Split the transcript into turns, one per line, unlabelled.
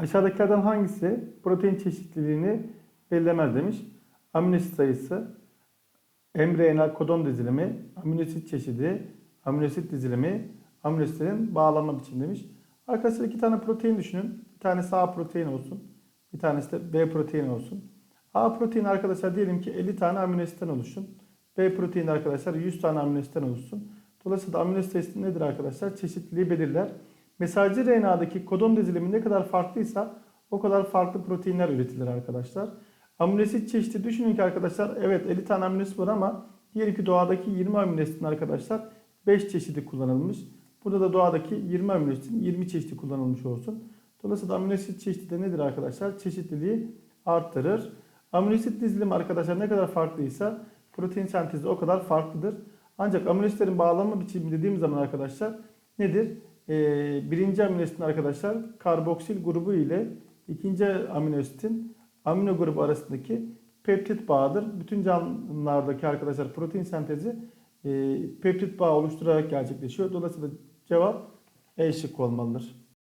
Aşağıdakilerden hangisi protein çeşitliliğini belirlemez demiş. Aminosit sayısı, embriyonel kodon dizilimi, aminosit çeşidi, aminosit dizilimi, aminositlerin bağlanma biçimi demiş. Arkadaşlar iki tane protein düşünün. Bir tanesi A protein olsun. Bir tanesi de B protein olsun. A protein arkadaşlar diyelim ki 50 tane aminositten oluşsun. B protein arkadaşlar 100 tane aminositten oluşsun. Dolayısıyla aminosit sayısı nedir arkadaşlar? Çeşitliliği belirler. Mesajcı RNA'daki kodon dizilimi ne kadar farklıysa o kadar farklı proteinler üretilir arkadaşlar. Aminosit çeşidi düşünün ki arkadaşlar evet 50 tane aminosit var ama diğer ki doğadaki 20 aminositin arkadaşlar 5 çeşidi kullanılmış. Burada da doğadaki 20 aminositin 20 çeşidi kullanılmış olsun. Dolayısıyla aminosit çeşidi de nedir arkadaşlar? Çeşitliliği arttırır. Aminosit dizilimi arkadaşlar ne kadar farklıysa protein sentezi o kadar farklıdır. Ancak aminositlerin bağlanma biçimi dediğim zaman arkadaşlar nedir? Ee, birinci aminositin arkadaşlar karboksil grubu ile ikinci aminositin amino grubu arasındaki peptit bağıdır. Bütün canlılardaki arkadaşlar protein sentezi e, peptit bağı oluşturarak gerçekleşiyor. Dolayısıyla cevap E şıkkı olmalıdır.